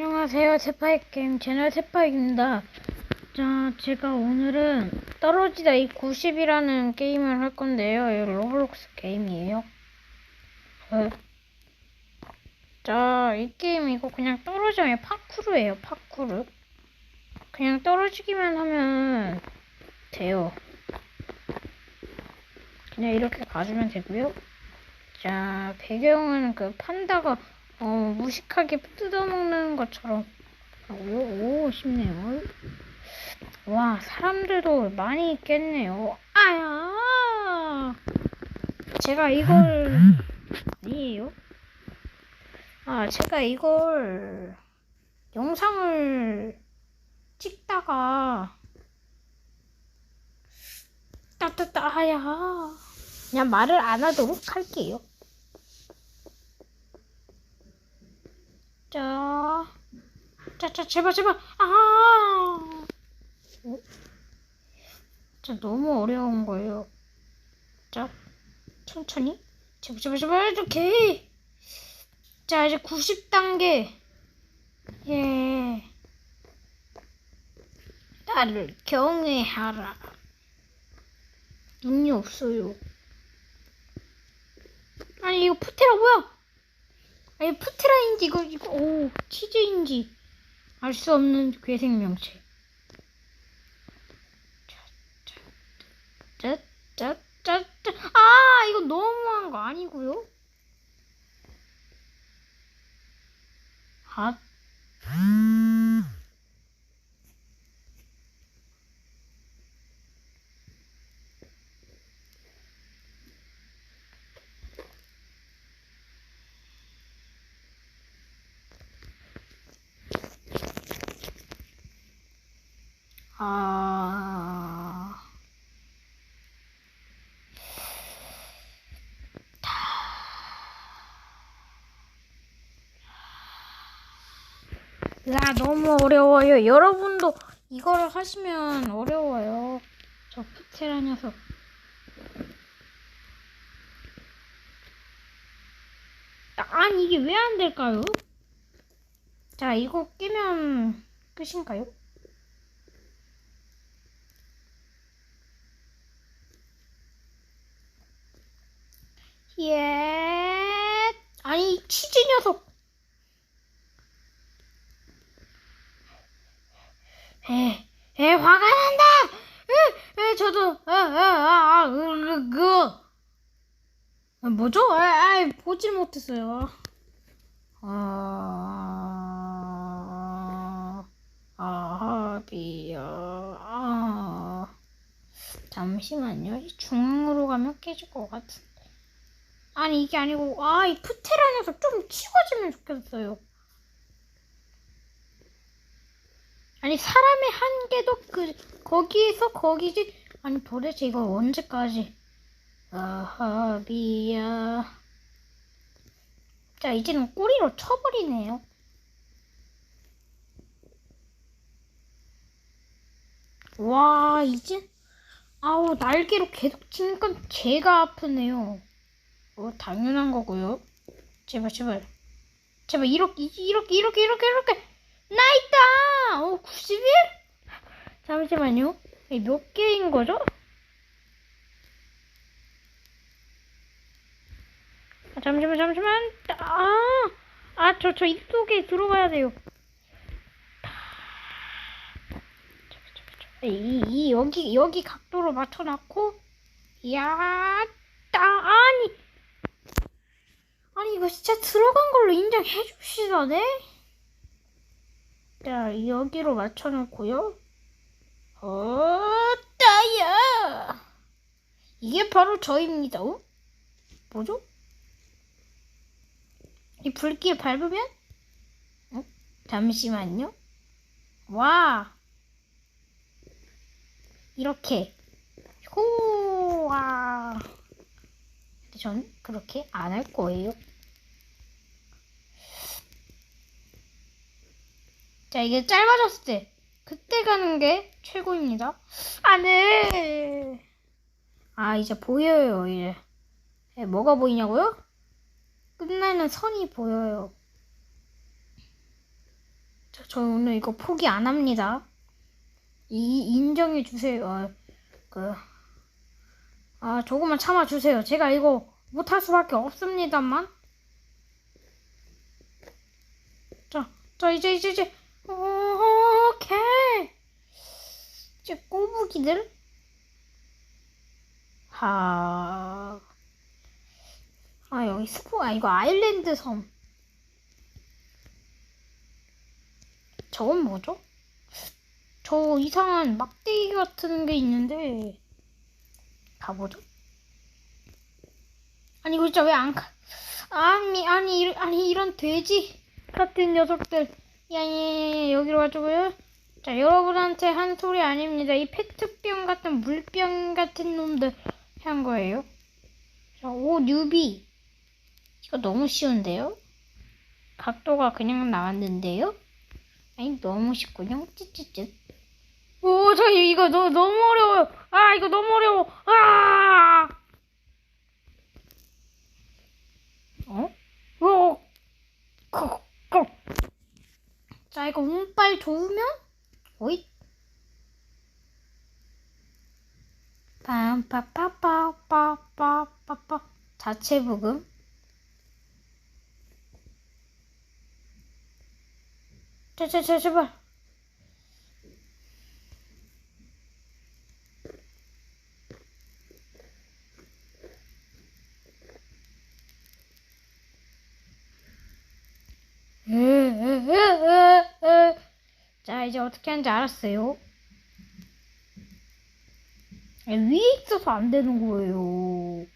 안녕하세요. 세파이 게임 채널 세파이입니다. 자, 제가 오늘은 떨어지다 이 90이라는 게임을 할 건데요. 이 로블록스 게임이에요. 어. 자, 이 게임 이거 그냥 떨어지면 파쿠르예요. 파쿠르. 그냥 떨어지기만 하면 돼요. 그냥 이렇게 가주면 되고요. 자, 배경은 그 판다가 어, 무식하게 뜯어먹는 것처럼 하고요. 오, 쉽네요. 와, 사람들도 많이 있겠네요. 아야! 제가 이걸, 아니에요? 아, 제가 이걸 영상을 찍다가 따따따, 아야. 그냥 말을 안 하도록 할게요. 자, 자, 자, 제발, 제발, 아! 어? 자, 너무 어려운 거예요. 자, 천천히. 제발, 제발, 제발, 이렇게. 자, 이제 90단계. 예. 나를 경외하라. 눈이 없어요. 아니, 이거 푸테라 뭐야? 아니 푸트라인지 이거 이거 오 치즈인지 알 수 없는 괴생명체. 아 이거 너무한 거 아니고요? 아 아. 야, 너무 어려워요. 여러분도 이거를 하시면 어려워요. 저 푸테라 녀석. 아니, 이게 왜 안 될까요? 자, 이거 깨면 끝인가요? 예. 아니, 치즈 녀석. 에, 에, 화가 난다! 에, 에, 저도, 아, 아, 아, 으, 그, 아, 뭐죠? 아, 아, 보질 못했어요. 아, 아, 비야, 아. 잠시만요. 이 중앙으로 가면 깨질 것 같은. 아니 이게 아니고 아 이 푸테라 녀석 좀 치워주면 좋겠어요. 아니 사람의 한계도 그 거기에서 거기지 아니 도대체 이걸 언제까지 아하 비야 자 이제는 꼬리로 쳐버리네요. 와 이제 아우 날개로 계속 치니까 제가 아프네요. 어, 당연한 거고요. 제발, 제발. 제발, 이렇게, 이렇게, 이렇게, 이렇게, 이렇게. 나 있다! 어, 91? 잠시만요. 몇 개인 거죠? 아, 잠시만, 잠시만. 아, 아, 저, 저 입속에 들어가야 돼요. 이, 이, 여기, 여기 각도로 맞춰놨고, 야, 따, 아니, 아니 진짜 들어간 걸로 인정해 줍시다 네? 자 여기로 맞춰놓고요 어따야 이게 바로 저입니다 어? 뭐죠? 이 불길 밟으면? 어? 잠시만요 와 이렇게 호와 전 그렇게 안 할 거예요 자, 이게 짧아졌을 때, 그때 가는 게 최고입니다. 안 돼! 아, 이제 보여요, 이제. 예, 뭐가 보이냐고요? 끝나는 선이 보여요. 저 오늘 이거 포기 안 합니다. 이 인정해 주세요. 어, 그, 아 조금만 참아 주세요. 제가 이거 못할 수밖에 없습니다만. 자, 자 이제 이제 이제 오케이. 이제 꼬부기들. 하. 아 여기 스포 아 이거 아일랜드 섬. 저건 뭐죠? 저 이상한 막대기 같은 게 있는데 가보죠. 아니 이거 진짜 왜 안 가? 아니 아니 아니 이런 돼지 같은 녀석들. 야야야 여기로 와주고요. 자 여러분한테 한 소리 아닙니다. 이 페트병 같은 물병 같은 놈들 한 거예요. 자, 오 뉴비. 이거 너무 쉬운데요? 각도가 그냥 나왔는데요? 아니 너무 쉽군요. 찌찌찌. 오, 저 이거 너, 너무 어려워요. 아, 이거 너무 어려워. 아! 어? 어? 콕, 콕. 자, 이거 운빨 좋으면? 오이. 빰빠빠빠빠빠빠빠. 자체 부금. 자, 제발. 자, 이제 어떻게 하는지 알았어요. 위에 있어서 안 되는 거예요.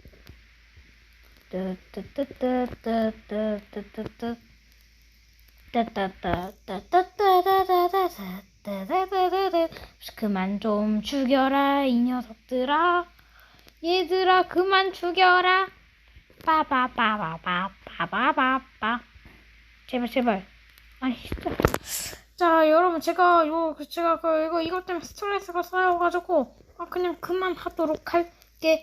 그만 좀 죽여라 이 녀석들아. 얘들아 그만 죽여라. 빠바바바바바바바 제발 제발. 아니 자 여러분 제가 요 제가 그 이거 이것 때문에 스트레스가 쌓여가지고 아 그냥 그만하도록 할게요